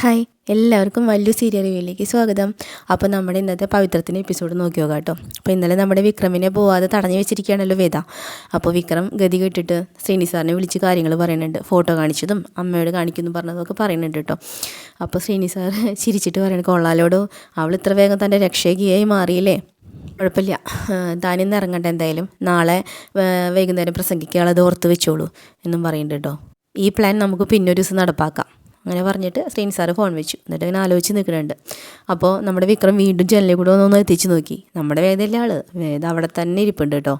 Hi എല്ലാവർക്കും വലിയ serial റിവ്യൂയിലേക്ക് സ്വാഗതം. അപ്പോൾ നമ്മുടെ ഇന്നത്തെ പവിത്രത്തിന്റെ എപ്പിസോഡ് നോക്കി നോക്കാം കേട്ടോ. അപ്പോൾ ഇന്നലെ നമ്മുടെ വിക്രമിനെ പോവാതെ തടഞ്ഞു വെച്ചിരിക്കുകയാണല്ലോ വേദ. അപ്പോൾ വിക്രം ഗതി കെട്ടിട്ട് ശ്രീനി സാറിനെ വിളിച്ച് കാര്യങ്ങൾ പറയുന്നുണ്ട്. ഫോട്ടോ കാണിച്ചതും അമ്മയോട് കാണിക്കുന്നു പറഞ്ഞതൊക്കെ പറയുന്നുണ്ട് കേട്ടോ. അപ്പോൾ ശ്രീനി സാർ ചിരിച്ചിട്ട് പറയുന്നത് കൊള്ളാലോടോ അവൾ ഇത്ര വേഗം തന്റെ രക്ഷകിയായി മാറിയില്ലേ? കുഴപ്പമില്ല. താനിന്ന് ഇറങ്ങണ്ട എന്തായാലും. നാളെ വൈകുന്നേരം പ്രസംഗിക്കുക അത് ഓർത്ത് വെച്ചോളൂ എന്നും പറയുന്നുണ്ട് കേട്ടോ. ഈ പ്ലാൻ നമുക്ക് പിന്നൊരു ദിവസം നടപ്പാക്കാം. അങ്ങനെ പറഞ്ഞിട്ട് ശ്രീനി സാറ് ഫോൺ വെച്ചു. എന്നിട്ട് അങ്ങനെ ആലോചിച്ച് നിൽക്കുന്നുണ്ട്. അപ്പോൾ നമ്മുടെ വിക്രം വീണ്ടും ജനലിൽ കൂടെ ഒന്ന് എത്തിച്ച് നോക്കി. നമ്മുടെ വേദയിലെ ആൾ വേദ അവിടെ തന്നെ ഇരിപ്പുണ്ട് കേട്ടോ.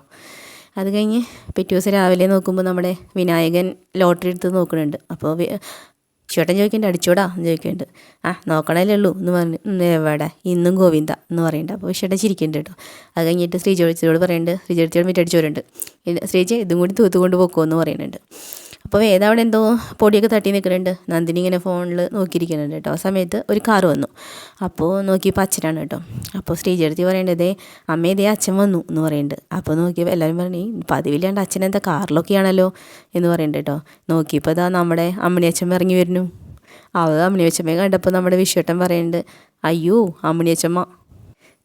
അത് കഴിഞ്ഞ് പിറ്റേ ദിവസം രാവിലെ നോക്കുമ്പോൾ നമ്മുടെ വിനായകൻ ലോട്ടറി എടുത്ത് നോക്കുന്നുണ്ട്. അപ്പോൾ ചേട്ടൻ ചോദിക്കേണ്ട അടിച്ചോടാ? എന്ന് ചോദിക്കുന്നുണ്ട്. ആ നോക്കണല്ലേ ഉള്ളൂ എന്ന് പറഞ്ഞു. എവിടെ? ഇന്നും ഗോവിന്ദ എന്ന് പറയുന്നുണ്ട്. അപ്പോൾ ചേട്ടൻ ചിരിക്കുന്നുണ്ട് കേട്ടോ. അത് കഴിഞ്ഞിട്ട് ശ്രീജോളിച്ചോട് പറയുന്നുണ്ട്. ശ്രീജോളിച്ചോട് മിറ്റടിച്ചോരുണ്ട് ശ്രീജ ഇതും കൂടി തൂത്തുകൊണ്ട് പോക്കുമോ എന്ന് പറയുന്നുണ്ട്. അപ്പോൾ വേദ അവിടെ എന്തോ പൊടിയൊക്കെ തട്ടി നിൽക്കുന്നുണ്ട് നന്ദിനി ഇങ്ങനെ ഫോണിൽ നോക്കിയിരിക്കുന്നുണ്ട് കേട്ടോ. ആ സമയത്ത് ഒരു കാർ വന്നു. അപ്പോൾ നോക്കിയപ്പോൾ അച്ഛനാണ് കേട്ടോ. അപ്പോൾ സ്റ്റേജ് ശ്രീജടുത്തി പറയേണ്ടത് അമ്മേ ദേ അച്ഛൻ വന്നു എന്ന് പറയുന്നുണ്ട് അപ്പോൾ നോക്കിയപ്പോൾ എല്ലാവരും പറഞ്ഞു "ഈ പതിവില്ലാണ്ട് അച്ഛൻ എന്താ കാറിലൊക്കെയാണല്ലോ എന്ന് പറയുന്നുണ്ട് കേട്ടോ. നോക്കിയപ്പോൾ ഇതാ നമ്മുടെ അമ്മണി അച്ഛൻ ഇറങ്ങി വരുന്നു. അവ അമ്മണി അച്ഛമ്മയെ കണ്ടപ്പോൾ നമ്മുടെ വിശ്വട്ടൻ പറയുന്നുണ്ട് അയ്യോ അമ്മണി അച്ഛമ്മ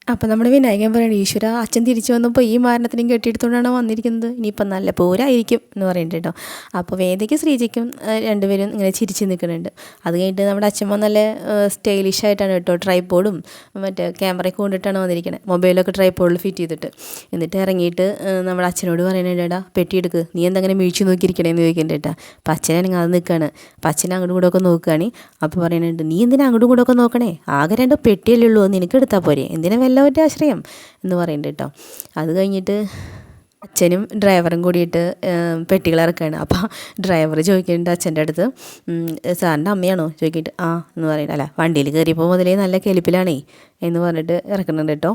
അപ്പം നമ്മുടെ വിനായകൻ പറയണം ഈശ്വര അച്ഛൻ തിരിച്ചു വന്നപ്പോൾ ഈ മാരണത്തിനും കെട്ടിയെടുത്തുകൊണ്ടാണ് വന്നിരിക്കുന്നത്. ഇനിയിപ്പം നല്ല പോരായിരിക്കും എന്ന് പറയുന്നുണ്ട് കേട്ടോ. അപ്പോൾ വേദയ്ക്ക് ശ്രീജയ്ക്കും രണ്ടുപേരും ഇങ്ങനെ ചിരിച്ച് നിൽക്കുന്നുണ്ട്. അത് കഴിഞ്ഞിട്ട് നമ്മുടെ അച്ഛമ്മ നല്ല സ്റ്റൈലിഷ് ആയിട്ടാണ് കേട്ടോ ട്രൈപ്പോഡും മറ്റേ ക്യാമറയൊക്കെ കൊണ്ടിട്ടാണ് വന്നിരിക്കുന്നത് മൊബൈലൊക്കെ ട്രൈപ്പോഡിൽ ഫിറ്റ് ചെയ്തിട്ട്. എന്നിട്ട് ഇറങ്ങിയിട്ട് നമ്മുടെ അച്ഛനോട് പറയുന്നുണ്ട് എടാ പെട്ടിയെടുക്ക്. നീ എന്തെങ്ങനെ വീഴ്ച നോക്കിയിരിക്കണേന്ന് ചോദിക്കുന്നുണ്ട് കേട്ടോ. അപ്പം അച്ഛനാണെങ്കിൽ അത് നിൽക്കുകയാണ് അപ്പം അച്ഛൻ അങ്ങോട്ടും കൂടെ ഒക്കെ നോക്കുകയാണ്. അപ്പോൾ പറയുന്നുണ്ട് നീ എന്തിനാ അങ്ങോട്ടും കൂടെ ഒക്കെ നോക്കണേ? ആകെ രണ്ട് പെട്ടിയല്ലേ ഉള്ളൂ നിനക്ക് എടുത്താൽ പോരെ. എന്തിനാ വല്ലവരുടെ ആശ്രയം എന്ന് പറയുന്നുണ്ട് കേട്ടോ അത് കഴിഞ്ഞിട്ട് അച്ഛനും ഡ്രൈവറും കൂടിയിട്ട് പെട്ടികൾ ഇറക്കുകയാണ് അപ്പോൾ ഡ്രൈവർ ചോദിക്കുന്നുണ്ട് അച്ഛന്റെ അടുത്ത് സാറിന്റെ അമ്മയാണോ? ചോദിക്കിട്ട് ആ എന്ന് പറയുന്നത് അല്ല വണ്ടിയിൽ കയറിയപ്പോൾ മുതലേ നല്ല കെലിപ്പിലാണേ എന്ന് പറഞ്ഞിട്ട് ഇറക്കുന്നുണ്ട് കേട്ടോ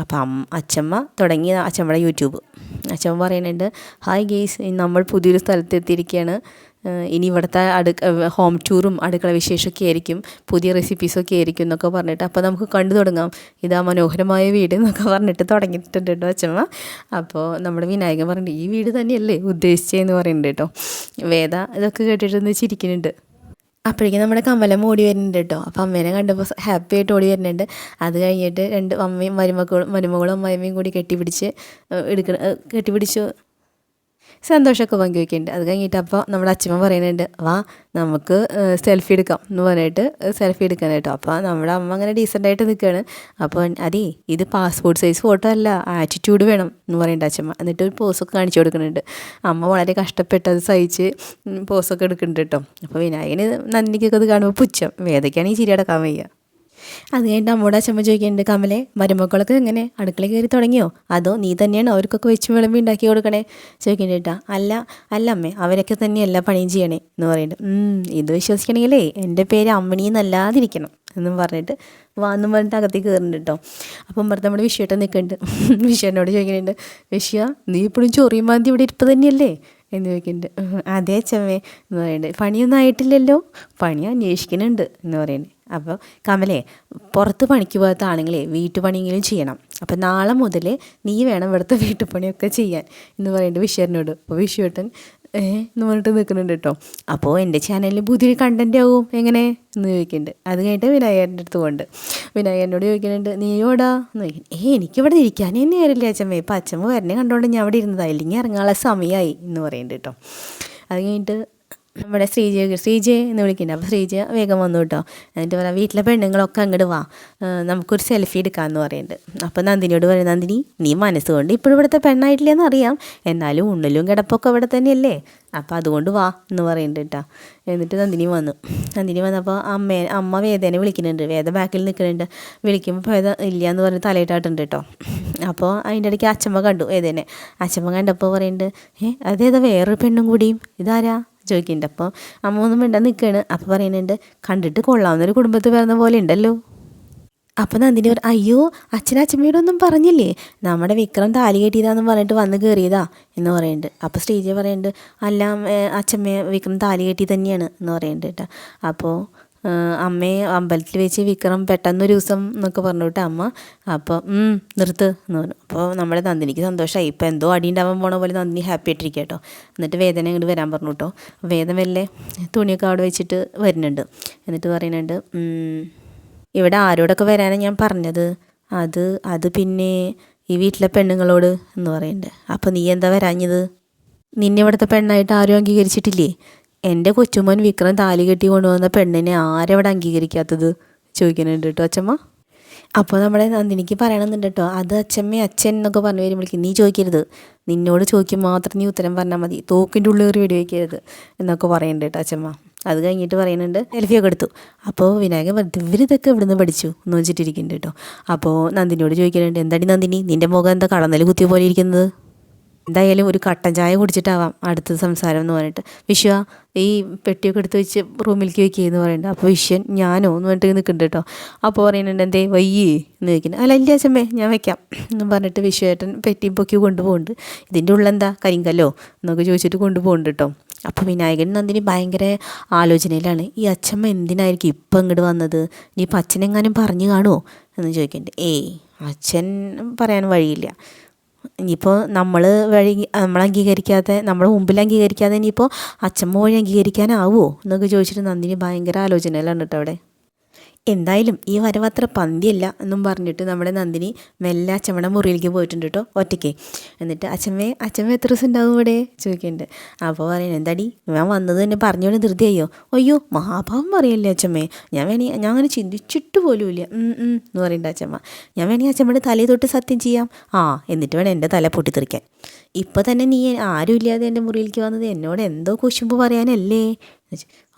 അപ്പം അമ്മ അച്ഛമ്മ തുടങ്ങി അച്ഛമ്മയുടെ യൂട്യൂബ്. അച്ഛമ്മ പറയുന്നുണ്ട് ഹായ് ഗെയ്സ് നമ്മൾ പുതിയൊരു സ്ഥലത്ത് എത്തിയിരിക്കുകയാണ് ഇനി ഇവിടുത്തെ അടുക്ക ഹോം ടൂറും അടുക്കള വിശേഷമൊക്കെ ആയിരിക്കും പുതിയ റെസിപ്പീസൊക്കെ ആയിരിക്കും എന്നൊക്കെ പറഞ്ഞിട്ട് അപ്പോൾ നമുക്ക് കണ്ടു തുടങ്ങാം. ഇതാ മനോഹരമായ വീട് എന്നൊക്കെ പറഞ്ഞിട്ട് തുടങ്ങിയിട്ടുണ്ട് കേട്ടോ അച്ഛമ്മ. അപ്പോൾ നമ്മുടെ വിനായകൻ പറഞ്ഞിട്ട് ഈ വീട് തന്നെയല്ലേ ഉദ്ദേശിച്ചതെന്ന് പറയുന്നുണ്ട് കേട്ടോ. വേദ ഇതൊക്കെ കേട്ടിട്ടൊന്ന് ചിരിക്കുന്നുണ്ട്. അപ്പോഴേക്കും നമ്മുടെ കമലം ഓടി വരുന്നുണ്ട് കേട്ടോ. അപ്പം അമ്മേനെ കണ്ടപ്പോൾ ഹാപ്പി ആയിട്ട് ഓടി വരുന്നുണ്ട്. അത് കഴിഞ്ഞിട്ട് രണ്ട് അമ്മയും മരുമക്കളും മരുമകളും അമ്മയും കൂടി കെട്ടിപ്പിടിച്ച് എടുക്കണ കെട്ടിപ്പിടിച്ച് സന്തോഷമൊക്കെ പങ്കുവെക്കുന്നുണ്ട്. അത് കഴിഞ്ഞിട്ട് അപ്പോൾ നമ്മുടെ അച്ഛമ്മ പറയുന്നുണ്ട് വാ നമുക്ക് സെൽഫി എടുക്കാം എന്ന് പറഞ്ഞിട്ട് സെൽഫി എടുക്കാൻ കേട്ടോ. അപ്പോൾ നമ്മുടെ അമ്മ അങ്ങനെ ഡീസന്റായിട്ട് നിൽക്കുകയാണ്. അപ്പോൾ അതേ ഇത് പാസ്പോർട്ട് സൈസ് ഫോട്ടോ അല്ല ആറ്റിറ്റ്യൂഡ് വേണം എന്ന് പറയുന്നുണ്ട് അച്ഛമ്മ. എന്നിട്ട് ഒരു പോസൊക്കെ കാണിച്ചു കൊടുക്കുന്നുണ്ട്. അമ്മ വളരെ കഷ്ടപ്പെട്ട് അത് സഹിച്ച് പോസൊക്കെ എടുക്കുന്നുണ്ട് കേട്ടോ. അപ്പോൾ വിനായകന് നന്ദിക്കൊക്കെ അത് കാണുമ്പോൾ പുച്ഛം. വേദയ്ക്കാണെങ്കിൽ ചിരി അടക്കാൻ വയ്യ. അത് കഴിഞ്ഞിട്ട് അമ്മോട് അച്ഛമ്മ ചോദിക്കുന്നുണ്ട് കമലെ മരുമക്കളൊക്കെ എങ്ങനെ? അടുക്കള കയറി തുടങ്ങിയോ? അതോ നീ തന്നെയാണ് അവർക്കൊക്കെ വെച്ച് വിളമ്പി ഉണ്ടാക്കി കൊടുക്കണേ? ചോദിക്കുന്നുണ്ട് അല്ല അല്ല അമ്മേ അവരൊക്കെ തന്നെ എല്ലാ പണിയും ചെയ്യണേ എന്ന് പറയുന്നുണ്ട്. "ഉം, ഇത് വിശ്വസിക്കണമെങ്കിലേ എന്റെ പേര് അമ്മണി എന്നല്ലാതിരിക്കണം എന്നും പറഞ്ഞിട്ട് വാന്നും പറഞ്ഞിട്ട് അകത്തേക്ക് കയറുന്നുണ്ട് കേട്ടോ. അപ്പം പറഞ്ഞ നമ്മുടെ വിഷയട്ടൻ നിൽക്കുന്നുണ്ട്. വിഷയനോട് ചോദിക്കുന്നുണ്ട് വിഷയ നീ ഇപ്പോഴും ചൊറിയും മാന്തി ഇവിടെ ഇരിപ്പ് തന്നെയല്ലേ? എന്ന് ചോദിക്കുന്നുണ്ട്. അതേ അച്ഛമ്മേ എന്ന് പറയുന്നുണ്ട്. പണിയൊന്നും ആയിട്ടില്ലല്ലോ? പണി അന്വേഷിക്കുന്നുണ്ട് എന്ന് പറയുന്നുണ്ട്. അപ്പോൾ കമലേ പുറത്ത് പണിക്ക് പോകാത്ത ആണെങ്കിലേ വീട്ടുപണിയെങ്കിലും ചെയ്യണം. അപ്പോൾ നാളെ മുതൽ നീ വേണം ഇവിടുത്തെ വീട്ടുപണിയൊക്കെ ചെയ്യാൻ എന്ന് പറയുന്നുണ്ട് വിഷുവിനോട് അപ്പോൾ വിഷുവേട്ടൻ ഏ? എന്ന് പറഞ്ഞിട്ട് നിൽക്കുന്നുണ്ട് കേട്ടോ. അപ്പോൾ എന്റെ ചാനലിൽ പുതിയൊരു കണ്ടന്റ് ആവും. എങ്ങനെ? എന്ന് ചോദിക്കുന്നുണ്ട്. അത് കഴിഞ്ഞിട്ട് വിനായകന്റെ അടുത്ത് പോകുന്നുണ്ട് വിനായകനോട് ചോദിക്കുന്നുണ്ട് നീയോടാ എന്ന് ചോദിക്കുന്നു ഏ എനിക്കിവിടെ ഇരിക്കാനേ നേരമില്ല അച്ഛമ്മേ. ഇപ്പം അച്ഛമ്മ വരണേ കണ്ടുകൊണ്ട് ഞാൻ അവിടെ ഇരുന്നതാ. ഇല്ലെങ്കിൽ ഇറങ്ങാനുള്ള സമയമായി എന്ന് പറയുന്നുണ്ട് കേട്ടോ. അത് കഴിഞ്ഞിട്ട് നമ്മുടെ ശ്രീജയ ശ്രീജയ എന്ന് വിളിക്കുന്നുണ്ട് അപ്പോൾ ശ്രീജ വേഗം വന്നു കേട്ടോ. എന്നിട്ട് പറയാം വീട്ടിലെ പെണ്ണുങ്ങളൊക്കെ അങ്ങോട്ട് വാ. നമുക്കൊരു സെൽഫി എടുക്കാമെന്ന് പറയുന്നുണ്ട് അപ്പോൾ നന്ദിനിയോട് പറയും നന്ദിനി നീ മനസ്സുകൊണ്ട് ഇപ്പോഴും ഇവിടുത്തെ പെണ്ണായിട്ടില്ലെന്ന് അറിയാം. എന്നാലും ഉണ്ണലും കിടപ്പൊക്കെ ഇവിടെ തന്നെയല്ലേ? അപ്പോൾ അതുകൊണ്ട് വാ എന്ന് പറയുന്നുണ്ട് കേട്ടോ. എന്നിട്ട് നന്ദിനി വന്നു. നന്ദിനി വന്നപ്പോൾ അമ്മ അമ്മ വേദനെ വിളിക്കുന്നുണ്ട്. വേദ ബാക്കിൽ നിൽക്കുന്നുണ്ട് വിളിക്കുമ്പോൾ വേദ ഇല്ല എന്ന് പറഞ്ഞ് തലയിട്ടാട്ടുണ്ട് കേട്ടോ. അപ്പോൾ അതിന്റെ ഇടയ്ക്ക് അച്ഛമ്മ കണ്ടു ഏതേനെ അച്ഛമ്മ കണ്ടപ്പോൾ പറയുന്നുണ്ട് ഏ അതേതാ വേറൊരു പെണ്ണും കൂടിയും? ഇതാരാ? ചോദിക്കുന്നുണ്ട്. അപ്പോൾ അമ്മ ഒന്നും വേണ്ട നിൽക്കുകയാണ് അപ്പോൾ പറയുന്നുണ്ട് കണ്ടിട്ട് കൊള്ളാവുന്നൊരു കുടുംബത്തിൽ വരുന്ന പോലെ ഉണ്ടല്ലോ. അപ്പോൾ നന്ദിനി പറ അയ്യോ അച്ഛനും അച്ഛമ്മയോടൊന്നും പറഞ്ഞില്ലേ? നമ്മുടെ വിക്രം താലി കെട്ടിയതാന്ന് പറഞ്ഞിട്ട് വന്ന് കയറിയതാ എന്ന് പറയുന്നുണ്ട്. അപ്പോൾ ശ്രീജ പറയുന്നുണ്ട് അല്ല അച്ഛമ്മ വിക്രം താലി കെട്ടി തന്നെയാണ് എന്ന് പറയുന്നുണ്ട് കേട്ടോ. അപ്പോൾ അമ്മയെ അമ്പലത്തിൽ വെച്ച് വിക്രം പെട്ടെന്നൊരു ദിവസം എന്നൊക്കെ പറഞ്ഞു കേട്ടോ അമ്മ. അപ്പോൾ നിർത്ത് എന്ന് പറഞ്ഞു. അപ്പോൾ നമ്മുടെ നന്ദിനിക്ക് സന്തോഷമായി ഇപ്പോൾ എന്തോ അടിയുണ്ടാവാൻ പോണ പോലെ നന്ദിനി ഹാപ്പി ആയിട്ടിരിക്കുക കേട്ടോ. എന്നിട്ട് വേദന ഇങ്ങോട്ട് വരാൻ പറഞ്ഞു കേട്ടോ. വേദന വല്ലേ തുണിയൊക്കെ അവിടെ വെച്ചിട്ട് വരുന്നുണ്ട്. എന്നിട്ട് പറയുന്നുണ്ട് ഇവിടെ ആരോടൊക്കെ വരാനാണ് ഞാൻ പറഞ്ഞത്? അത് അത് പിന്നെ ഈ വീട്ടിലെ പെണ്ണുങ്ങളോട് എന്ന് പറയുന്നുണ്ട്. അപ്പോൾ നീ എന്താ വരാഞ്ഞത്? നിന്നെ ഇവിടുത്തെ പെണ്ണായിട്ട് ആരും അംഗീകരിച്ചിട്ടില്ലേ? എന്റെ കൊച്ചുമോൻ വിക്രം താലി കെട്ടി കൊണ്ടുവന്ന പെണ്ണിനെ ആരെവിടെ അംഗീകരിക്കാത്തത്? ചോദിക്കുന്നുണ്ട് കേട്ടോ അച്ഛമ്മ അപ്പോൾ നമ്മുടെ നന്ദിനിക്ക് പറയണമെന്നുണ്ട് കേട്ടോ അത് അച്ഛമ്മ അച്ഛൻ എന്നൊക്കെ പറഞ്ഞു വരുമ്പോഴേക്കും നീ ചോദിക്കരുത്. നിന്നോട് ചോദിക്കും മാത്രം നീ ഉത്തരം പറഞ്ഞാൽ മതി. തോക്കിന്റെ ഉള്ളിൽ കയറി വെടി വയ്ക്കരുത് എന്നൊക്കെ പറയുന്നുണ്ട് കേട്ടോ അച്ഛമ്മ അത് കഴിഞ്ഞിട്ട് പറയുന്നുണ്ട് സെൽഫിയൊക്കെ എടുത്തു. അപ്പോൾ വിനായകൻ പറഞ്ഞു ഇവരിതൊക്കെ ഇവിടുന്ന് പഠിച്ചു? എന്ന് വെച്ചിട്ടിരിക്കുന്നുണ്ട് കേട്ടോ അപ്പോൾ നന്ദിനിയോട് ചോദിക്കുന്നുണ്ട് എന്താടി നന്ദിനി? നിന്റെ മുഖം എന്താ കടന്നൽ കുത്തിയ പോലെ ഇരിക്കുന്നത്? എന്തായാലും ഒരു കട്ടൻ ചായ കുടിച്ചിട്ടാവാം അടുത്ത സംസാരം എന്ന് പറഞ്ഞിട്ട്. വിശ്വ ഈ പെട്ടിയൊക്കെ എടുത്ത് വെച്ച് റൂമിലേക്ക് വെക്കുകയെന്ന് പറയുന്നുണ്ട്. അപ്പോൾ വിശ്വൻ ഞാനോ എന്ന് പറഞ്ഞിട്ട് നിൽക്കുന്നുണ്ട് കേട്ടോ. അപ്പോൾ പറയുന്നുണ്ട് എന്തേ വയ്യേ? എന്ന് ചോദിക്കുന്നത് അല്ല ഇല്ല അച്ഛമ്മേ ഞാൻ വെക്കാം. എന്ന് പറഞ്ഞിട്ട് വിശ്വേട്ടൻ പെട്ടിയും പൊക്കി കൊണ്ടുപോകുന്നുണ്ട്. ഇതിന്റെ ഉള്ളെന്താ? കരിങ്കല്ലോ എന്നൊക്കെ ചോദിച്ചിട്ട് കൊണ്ടുപോകുന്നുണ്ട് കേട്ടോ. അപ്പോൾ വിനായകൻ നന്ദിനി ഭയങ്കര ആലോചനയിലാണ്. ഈ അച്ഛമ്മ എന്തിനായിരിക്കും ഇപ്പം ഇങ്ങോട്ട് വന്നത്? ഇനിയിപ്പോൾ അച്ഛനെങ്ങാനും പറഞ്ഞു കാണുമോ എന്ന് ചോദിക്കുന്നുണ്ട്. ഏയ് അച്ഛൻ പറയാൻ വഴിയില്ല. ഇനിയിപ്പോൾ നമ്മൾ വഴി നമ്മൾ അംഗീകരിക്കാതെ നമ്മുടെ മുമ്പിൽ അംഗീകരിക്കാതെ ഇനിയിപ്പോൾ അച്ഛമ്മ വഴി അംഗീകരിക്കാനാവുമോ എന്നൊക്കെ ചോദിച്ചിട്ട് നന്ദിനി ഭയങ്കര ആലോചനയിലാണ് കേട്ടോ അവിടെ. എന്തായാലും ഈ വരവത്ര പന്തിയല്ല എന്നും പറഞ്ഞിട്ട് നമ്മുടെ നന്ദിനി മെല്ലെ അച്ഛമ്മയുടെ മുറിയിലേക്ക് പോയിട്ടുണ്ട് കേട്ടോ ഒറ്റയ്ക്ക്. എന്നിട്ട് അച്ഛമ്മേ അച്ഛമ്മ എത്ര ദിവസം ഉണ്ടാവും ഇവിടെ? ചോദിക്കുന്നുണ്ട്. അപ്പോൾ പറയുന്നത് എന്താടി ഞാൻ വന്നത് തന്നെ പറഞ്ഞോണ്ട് ധൃതിയായോ? അയ്യോ മഹാഭാവം പറയല്ലേ അച്ഛമ്മേ ഞാൻ വേണി ഞാൻ അങ്ങനെ ചിന്തിച്ചിട്ട് പോലുമില്ല എന്ന് പറയുന്നുണ്ട് അച്ഛമ്മ ഞാൻ വേണേ അച്ഛമ്മയുടെ തലയിൽ തൊട്ട് സത്യം ചെയ്യാം. ആ എന്നിട്ട് വേണം എന്റെ തല പൊട്ടിത്തെറിക്കാൻ. ഇപ്പോൾ തന്നെ നീ ആരുമില്ലാതെ എന്റെ മുറിയിലേക്ക് വന്നത് എന്നോട് എന്തോ കുശുമ്പ് പറയാനല്ലേ?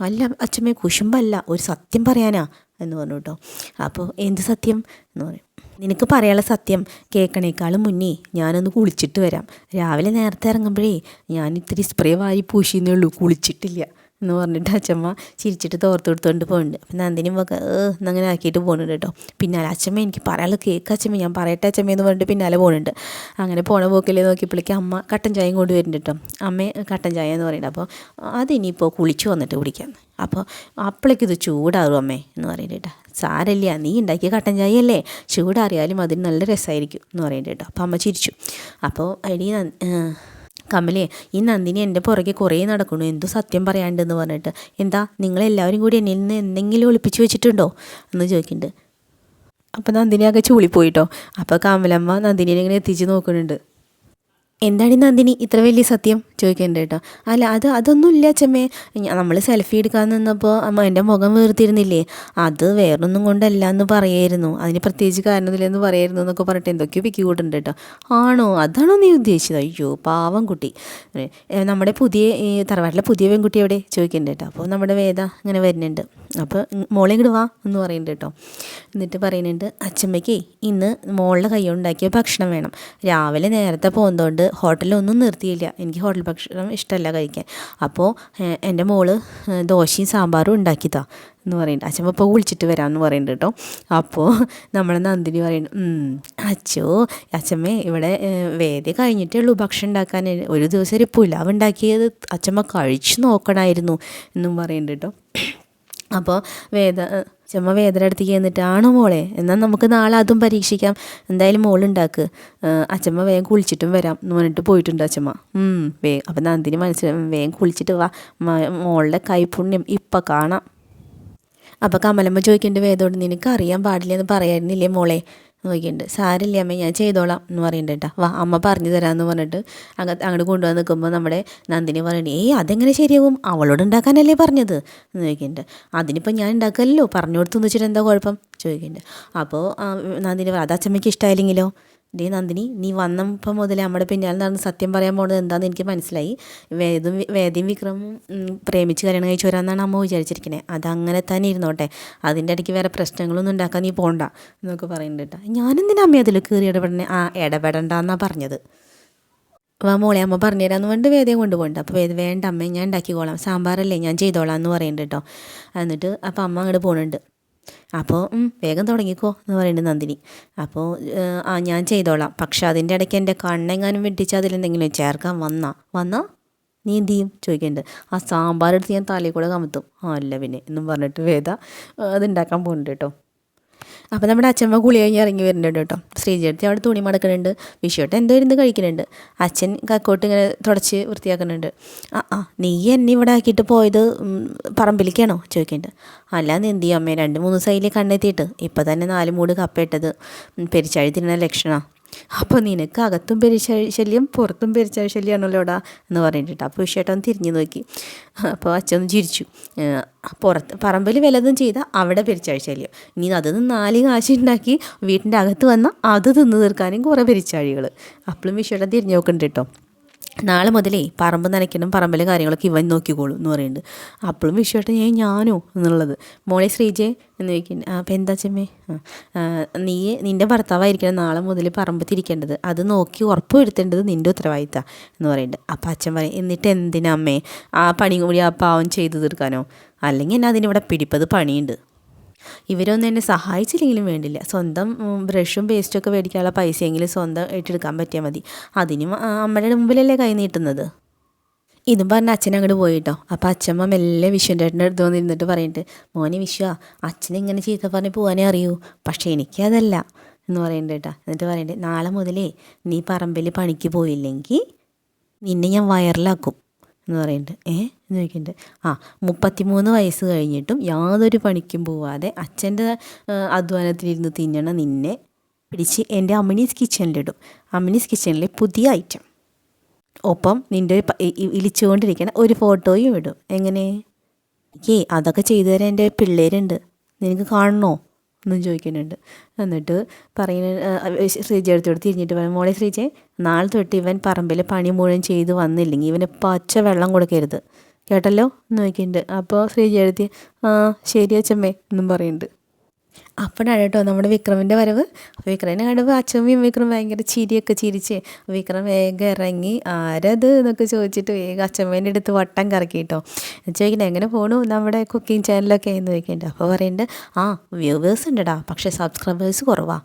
അല്ല അച്ഛമ്മേ കുശുമ്പല്ല ഒരു സത്യം പറയാനാ. എന്ന് പറഞ്ഞു കേട്ടോ. അപ്പോൾ എന്ത് സത്യം എന്ന് പറയും. നിനക്ക് പറയാനുള്ള സത്യം കേൾക്കണേക്കാളും മുന്നേ ഞാനൊന്ന് കുളിച്ചിട്ട് വരാം. രാവിലെ നേരത്തെ ഇറങ്ങുമ്പോഴേ ഞാൻ ഇത്തിരി സ്പ്രേ വാരി പൂശിയെന്നേ ഉള്ളൂ കുളിച്ചിട്ടില്ല എന്ന് പറഞ്ഞിട്ട് അച്ഛമ്മ ചിരിച്ചിട്ട് തോർത്ത് കൊടുത്തുകൊണ്ട് പോകുന്നുണ്ട് അപ്പം നന്ദിനി ഒക്കെ എന്നങ്ങനെ ആക്കിയിട്ട് പോകുന്നുണ്ട് കേട്ടോ. പിന്നാലെ അച്ഛമ്മ എനിക്ക് പറയാനുള്ള കേക്ക് അച്ഛമ്മ ഞാൻ പറയട്ടെ അച്ഛമ്മ എന്ന് പറഞ്ഞിട്ട് പിന്നാലെ പോകുന്നുണ്ട് അങ്ങനെ പോണ പോക്കിലേ നോക്കിയപ്പോഴേക്കും അമ്മ കട്ടൻ ചായയും കൊണ്ടുവരുന്നുണ്ട് കേട്ടോ. അമ്മ കട്ടൻ ചായ എന്ന് പറയുന്നത് അപ്പോൾ അതിനിപ്പോൾ കുളിച്ച് വന്നിട്ട് കുടിക്കാം. അപ്പോൾ അപ്പോഴേക്കും ഇത് ചൂടാകും അമ്മേ എന്ന് പറയുന്നത് കേട്ടോ. സാരല്ല നീ ഉണ്ടാക്കിയ കട്ടൻ ചായ അല്ലേ ചൂടാറിയാലും അതിന് നല്ല രസമായിരിക്കും എന്ന് പറയുന്നത് കേട്ടോ. അപ്പോൾ അമ്മ ചിരിച്ചു. അപ്പോൾ അടി കമലേ ഈ നന്ദിനി എന്റെ പുറകെ കുറേ നടക്കുന്നു. എന്തോ സത്യം പറയാണ്ടെന്ന് പറഞ്ഞിട്ട്. എന്താ നിങ്ങളെല്ലാവരും കൂടി എന്നിൽ നിന്ന് എന്തെങ്കിലും ഒളിപ്പിച്ച് വെച്ചിട്ടുണ്ടോ? എന്ന് ചോദിക്കുന്നുണ്ട് അപ്പോൾ നന്ദിനി ആകെ ചൂളിപ്പോയിട്ടോ. അപ്പോൾ കമലമ്മ നന്ദിനിനെ ഇങ്ങനെ എത്തിച്ച് നോക്കുന്നുണ്ട്. എന്താണ് നന്ദിനി ഇത്ര വലിയ സത്യം? ചോദിക്കേണ്ട കേട്ടോ അല്ല അത് അതൊന്നും ഇല്ല അച്ഛമ്മേ നമ്മൾ സെൽഫി എടുക്കാൻ നിന്നപ്പോൾ അമ്മ എന്റെ മുഖം വീർത്തിരുന്നില്ലേ? അത് വേറൊന്നും കൊണ്ടല്ല എന്ന് പറയായിരുന്നു. അതിന് പ്രത്യേകിച്ച് കാരണമില്ലെന്ന് പറയായിരുന്നു എന്നൊക്കെ പറഞ്ഞിട്ട് എന്തൊക്കെയോ പിക്കി കൂട്ടുണ്ട് കേട്ടോ ആണോ? അതാണോ നീ ഉദ്ദേശിച്ചത്? അയ്യോ പാവം കുട്ടി. നമ്മുടെ പുതിയ ഈ തറവാട്ടിലെ പുതിയ പെൺകുട്ടി എവിടെ? ചോദിക്കേണ്ട കേട്ടോ അപ്പോൾ നമ്മുടെ വേദ ഇങ്ങനെ വരുന്നുണ്ട്. അപ്പോൾ മോളെ ഇങ്ങോട്ട് വാ എന്ന് പറയുന്നുണ്ട് കേട്ടോ എന്നിട്ട് പറയുന്നുണ്ട് അച്ഛമ്മയ്ക്ക് ഇന്ന് മോളുടെ കൈ ഉണ്ടാക്കിയ ഭക്ഷണം വേണം. രാവിലെ നേരത്തെ പോകുന്നതുകൊണ്ട് ഹോട്ടലൊന്നും നിർത്തിയില്ല. എനിക്ക് ഹോട്ടൽ ഭക്ഷണം ഇഷ്ടമല്ല കഴിക്കാൻ. അപ്പോൾ എന്റെ മോൾ ദോശയും സാമ്പാറും ഉണ്ടാക്കിത്താ എന്ന് പറയുന്നുണ്ട് അച്ഛൻ ഇപ്പോൾ വിളിച്ചിട്ട് വരാമെന്ന് പറയുന്നുണ്ട് കേട്ടോ. അപ്പോൾ നമ്മളെ നന്ദിനി പറയുന്നു അച്ഛോ അച്ഛമ്മേ ഇവിടെ വേദി കഴിഞ്ഞിട്ടേ ഉള്ളൂ ഭക്ഷണം ഉണ്ടാക്കാൻ ഒരു ദിവസം ഒരു പുലാവ് ഉണ്ടാക്കിയത് അച്ഛമ്മ കഴിച്ചു നോക്കണമായിരുന്നു എന്നും പറയുന്നുണ്ട് കേട്ടോ. അപ്പോൾ വേദ ചമ്മ വേദന അടുത്തേക്ക് എന്നിട്ട് മോളെ? എന്നാൽ നമുക്ക് നാളെ അതും പരീക്ഷിക്കാം. എന്തായാലും മോളുണ്ടാക്ക് അച്ഛമ്മ വേഗം കുളിച്ചിട്ടും വരാം എന്ന് പറഞ്ഞിട്ട് പോയിട്ടുണ്ട് അച്ഛമ്മ വേ അപ്പം നന്ദിനി മനസ്സിൽ വേഗം കുളിച്ചിട്ട് വാ. മോളുടെ കൈപുണ്യം ഇപ്പം കാണാം. അപ്പോൾ കമലമ്മ ചോദിക്കേണ്ട വേദോട് നിനക്ക് അറിയാൻ പാടില്ല എന്ന് പറയായിരുന്നില്ലേ മോളെ? നോക്കിയിട്ടുണ്ട്. സാരില്ല അമ്മ ഞാൻ ചെയ്തോളാം എന്ന് പറയുന്നുണ്ട് വാ അമ്മ പറഞ്ഞു തരാമെന്ന് പറഞ്ഞിട്ട് അങ്ങ് അങ്ങോട്ട് കൊണ്ടുവന്ന് നിൽക്കുമ്പോൾ നമ്മുടെ നന്ദിനി പറയണേ ഏയ് അതെങ്ങനെ ശരിയാവും അവളോട് ഉണ്ടാക്കാനല്ലേ പറഞ്ഞത്? എന്ന് ചോദിക്കുന്നുണ്ട്. അതിനിപ്പോൾ ഞാൻ ഉണ്ടാക്കല്ലോ പറഞ്ഞു കൊടുത്തു വെച്ചിട്ട് എന്താ കുഴപ്പം? ചോദിക്കുന്നുണ്ട്. അപ്പോൾ നന്ദിനി അത് അച്ഛമ്മയ്ക്ക് ഇഷ്ടമായില്ലെങ്കിലോ ഡേ നന്ദിനി നീ വന്നപ്പോൾ മുതലേ നമ്മുടെ പിന്നാലെ നടന്ന് സത്യം പറയാൻ പോകുന്നത് എന്താണെന്ന് എനിക്ക് മനസ്സിലായി. വേദും വേദയും വിക്രമും പ്രേമിച്ച് കല്യാണം കഴിച്ചു വരാമെന്നാണ് അമ്മ വിചാരിച്ചിരിക്കുന്നത് അതങ്ങനെ തന്നെ ഇരുന്നോട്ടെ. അതിന്റെ ഇടയ്ക്ക് വേറെ പ്രശ്നങ്ങളൊന്നും ഉണ്ടാക്കാൻ നീ പോണ്ട എന്നൊക്കെ പറയുന്നുണ്ട് കേട്ടോ. ഞാനെന്തിനാ അമ്മ അതിൽ കയറി ഇടപെടണേ? ആ ഇടപെടണ്ടെന്നാണ് പറഞ്ഞത്. വാ മോളെ അമ്മ പറഞ്ഞുതരാമെന്ന് വേണ്ടി വേദയും കൊണ്ടുപോകണ്ട അപ്പോൾ വേദ വേണ്ട അമ്മ ഞാൻ ഉണ്ടാക്കിക്കോളാം. സാമ്പാറല്ലേ ഞാൻ ചെയ്തോളാം എന്ന് പറയുന്നുണ്ട് കേട്ടോ. എന്നിട്ട് അപ്പോൾ അമ്മ അങ്ങോട്ട് പോകുന്നുണ്ട് അപ്പോൾ വേഗം തുടങ്ങിക്കോ എന്ന് പറയുന്നുണ്ട് നന്ദിനി. അപ്പോൾ ആ ഞാൻ ചെയ്തോളാം. പക്ഷെ അതിന്റെ ഇടയ്ക്ക് എന്റെ കണ്ണെങ്ങാനും വെട്ടിച്ച് അതിലെന്തെങ്കിലും ചേർക്കാൻ വന്നാ? വന്നാ? നീ എന്ത് ചെയ്യും? ചോദിക്കുന്നുണ്ട്. ആ സാമ്പാർ എടുത്ത് ഞാൻ തലയിൽ കൂടെ കമത്തും. ആ അല്ല പിന്നെ എന്നും പറഞ്ഞിട്ട് വേദ അതുണ്ടാക്കാൻ പോകുന്നുണ്ട് കേട്ടോ. അപ്പോൾ നമ്മുടെ അച്ഛമ്മ കുളി കഴിഞ്ഞ് ഇറങ്ങി വരുന്നുണ്ട് കേട്ടോ. ശ്രീജേട്ടത്തി അവിടെ തുണി മടക്കുന്നുണ്ട്. വിഷുവട്ടം എന്തോ ഇരുന്ന് കഴിക്കുന്നുണ്ട്. അച്ഛൻ കക്കോട്ട് ഇങ്ങനെ തുടച്ച് വൃത്തിയാക്കുന്നുണ്ട്. ആ ആ നീ എന്നെ ഇവിടെ ആക്കിയിട്ട് പോയത് പറമ്പിലേക്കാണോ? ചോദിക്കുന്നുണ്ട്. അല്ല എന്ത് അമ്മേ. രണ്ട് മൂന്ന് സൈഡിൽ കണ്ണെത്തിയിട്ട്. ഇപ്പം തന്നെ നാല് മൂട് കപ്പയിട്ടത് പെരിച്ചാഴി തിരുന്ന ലക്ഷണമാണ് അപ്പോൾ നിനക്ക് അകത്തും പെരുശല്യം ശല്യം പുറത്തും പെരിച്ചാഴി ശല്യമാണല്ലോടാ എന്ന് പറഞ്ഞിട്ട് അപ്പോൾ വിഷയട്ടൻ തിരിഞ്ഞു നോക്കി. അപ്പോൾ അച്ഛൻ ചിരിച്ചു. പുറത്ത് പറമ്പിൽ വിലതും ചെയ്താൽ അവിടെ പെരിച്ചാഴി ശല്യം ഇനി അത് നാല് കാശ് ഉണ്ടാക്കി വീട്ടിന്റെ അകത്ത് വന്നാൽ അത് തിന്ന് തീർക്കാനും കുറേ പെരിച്ചാഴികൾ അപ്പോഴും വിഷയട്ടൻ തിരിഞ്ഞു നോക്കുന്നുണ്ട് കേട്ടോ. നാളെ മുതലേ പറമ്പ് നനയ്ക്കണം പറമ്പിലെ കാര്യങ്ങളൊക്കെ ഇവൻ നോക്കിക്കോളും എന്ന് പറയുന്നുണ്ട്. അപ്പോഴും വിഷയമായിട്ട് ഞാൻ ഞാനോ എന്നുള്ളത്. മോളെ ശ്രീജയെ എന്ന് ചോദിക്കുന്നു. അപ്പം എന്താ ചെമ്മേ നീ നിന്റെ ഭർത്താവായിരിക്കണം നാളെ മുതൽ പറമ്പ് തിരിക്കേണ്ടത്. അത് നോക്കി ഉറപ്പ് വരുത്തേണ്ടത് നിന്റെ ഉത്തരവാദിത്തം എന്ന് പറയുന്നുണ്ട്. അപ്പം അച്ഛൻ പറയും എന്നിട്ട് എന്തിനാ അമ്മേ? ആ പണി കൂടി ആ പാവം ചെയ്തു തീർക്കാനോ? അല്ലെങ്കിൽ എന്നെ അതിനിവിടെ പിടിപ്പത് പണിയുണ്ട്. ഇവരൊന്നും എന്നെ സഹായിച്ചില്ലെങ്കിലും വേണ്ടില്ല. സ്വന്തം ബ്രഷും പേസ്റ്റും ഒക്കെ മേടിക്കാനുള്ള പൈസയെങ്കിലും സ്വന്തം ഏറ്റെടുക്കാൻ പറ്റിയാൽ മതി. അതിനും അമ്മയുടെ മുമ്പിലല്ലേ കൈ നീട്ടുന്നത്? ഇതും പറഞ്ഞ അച്ഛൻ അങ്ങോട്ട് പോയിട്ടോ. അപ്പോൾ അച്ഛമ്മ മെല്ലെ വിശ്വന്റെ ഏട്ടന്റെ അടുത്ത് വന്നിരുന്നിട്ട് പറഞ്ഞിട്ട് മോനെ വിശ്വ അച്ഛൻ ഇങ്ങനെ ചീത്ത പറഞ്ഞ് പോകാനേ അറിയൂ. പക്ഷേ എനിക്കതല്ല എന്ന് പറയണ്ട കേട്ടോ. എന്നിട്ട് പറയണ്ടേ നാളെ മുതലേ നീ പറമ്പിൽ പണിക്ക് പോയില്ലെങ്കിൽ നിന്നെ ഞാൻ വയറിലാക്കും. എന്ന് പറയുന്നുണ്ട് ഏ? എന്ന് ചോദിക്കുന്നുണ്ട്. ആ മുപ്പത്തിമൂന്ന് വയസ്സ് കഴിഞ്ഞിട്ടും യാതൊരു പണിക്കും പോവാതെ അച്ഛന്റെ അധ്വാനത്തിലിരുന്ന് തിന്നണ നിന്നെ പിടിച്ച് എന്റെ അമ്മിനീസ് കിച്ചണിലിടും. അമ്മിനീസ് കിച്ചണിലെ പുതിയ ഐറ്റം ഒപ്പം നിന്റെ ഇളിച്ചുകൊണ്ടിരിക്കുന്ന ഒരു ഫോട്ടോയും ഇടും. എങ്ങനെ? ഏ അതൊക്കെ ചെയ്തു തരാൻ എന്റെ പിള്ളേരുണ്ട്. നിനക്ക് കാണണോ? എന്നും ചോദിക്കുന്നുണ്ട്. എന്നിട്ട് പറയുന്ന ശ്രീജയെടുത്തോട് തിരിഞ്ഞിട്ട് പറയും മോളെ ശ്രീജെ നാളെ തൊട്ട് ഇവൻ പറമ്പിൽ പണി മുഴുവൻ ചെയ്ത് വന്നില്ലെങ്കിൽ ഇവന് പച്ച വെള്ളം കൊടുക്കരുത്. കേട്ടല്ലോ? എന്ന് നോക്കിയിട്ടുണ്ട് അപ്പോൾ എഴുതി ആ ശരി അച്ഛമ്മേ എന്നും പറയുന്നുണ്ട്. അപ്പോഴാണ് കേട്ടോ നമ്മുടെ വിക്രമിന്റെ വരവ്. അപ്പോൾ വിക്രമിനെ കണ്ടപ്പോൾ അച്ഛമ്മയും വിക്രം ഭയങ്കര ചിരിയൊക്കെ ചിരിച്ച് വിക്രം വേഗം ഇറങ്ങി ആരത്? എന്നൊക്കെ ചോദിച്ചിട്ട് വേഗം അച്ഛമ്മേന്റെ അടുത്ത് വട്ടം കറക്കി കേട്ടോ. ചോദിക്കണേ എങ്ങനെ പോണു നമ്മുടെ കുക്കിംഗ് ചാനലൊക്കെ? എന്ന് ചോദിക്കുന്നുണ്ട്. അപ്പോൾ പറയുന്നുണ്ട് ആ വ്യൂവേഴ്സ് ഉണ്ടടാ പക്ഷേ സബ്സ്ക്രൈബേഴ്സ് കുറവാ.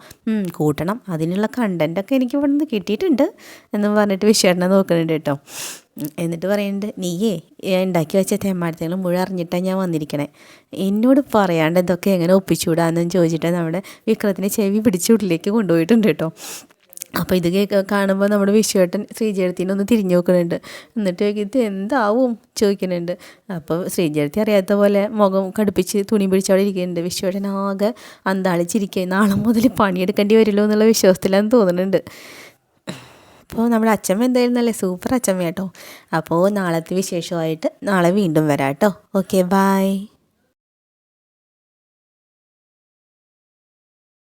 കൂട്ടണം. അതിനുള്ള കണ്ടന്റൊക്കെ എനിക്ക് ഇവിടെ നിന്ന് കിട്ടിയിട്ടുണ്ട് എന്ന് പറഞ്ഞിട്ട് വിശേഷണം നോക്കുന്നുണ്ട് കേട്ടോ. എന്നിട്ട് പറയുന്നുണ്ട് നീയേ ഉണ്ടാക്കി വെച്ച തെമ്മാടത്തങ്ങൾ മുഴുവൻ അറിഞ്ഞിട്ടാണ് ഞാൻ വന്നിരിക്കണേ. എന്നോട് പറയാണ്ട് ഇതൊക്കെ എങ്ങനെ ഒപ്പിച്ചുവിടാന്നും ചോദിച്ചിട്ട് നമ്മുടെ വിക്രത്തിനെ ചെവി പിടിച്ച് കൊണ്ടുപോയിട്ടുണ്ട് കേട്ടോ. അപ്പോൾ ഇത് കേൾക്ക കാണുമ്പോൾ നമ്മുടെ വിശ്വേട്ടൻ ശ്രീജയത്തിനെ ഒന്ന് തിരിഞ്ഞു നോക്കുന്നുണ്ട്. എന്നിട്ട് ഇത് എന്താവും ചോദിക്കുന്നുണ്ട്. അപ്പോൾ ശ്രീജയത്തി അറിയാത്ത പോലെ മുഖം കടുപ്പിച്ച് തുണി പിടിച്ചവിടെ ഇരിക്കുന്നുണ്ട്. വിശ്വേട്ടൻ ആകെ അന്താളിച്ചിരിക്കുക നാളെ മുതൽ പണിയെടുക്കേണ്ടി വരുമല്ലോ എന്നുള്ള വിശ്വാസത്തിലാന്ന് തോന്നുന്നുണ്ട്. അപ്പോൾ നമ്മുടെ അച്ഛമ്മ എന്തായാലും നല്ല സൂപ്പർ അച്ഛമ്മ കേട്ടോ അപ്പോൾ നാളത്തെ വിശേഷമായിട്ട് നാളെ വീണ്ടും വരാം കേട്ടോ ഓക്കെ ബായ്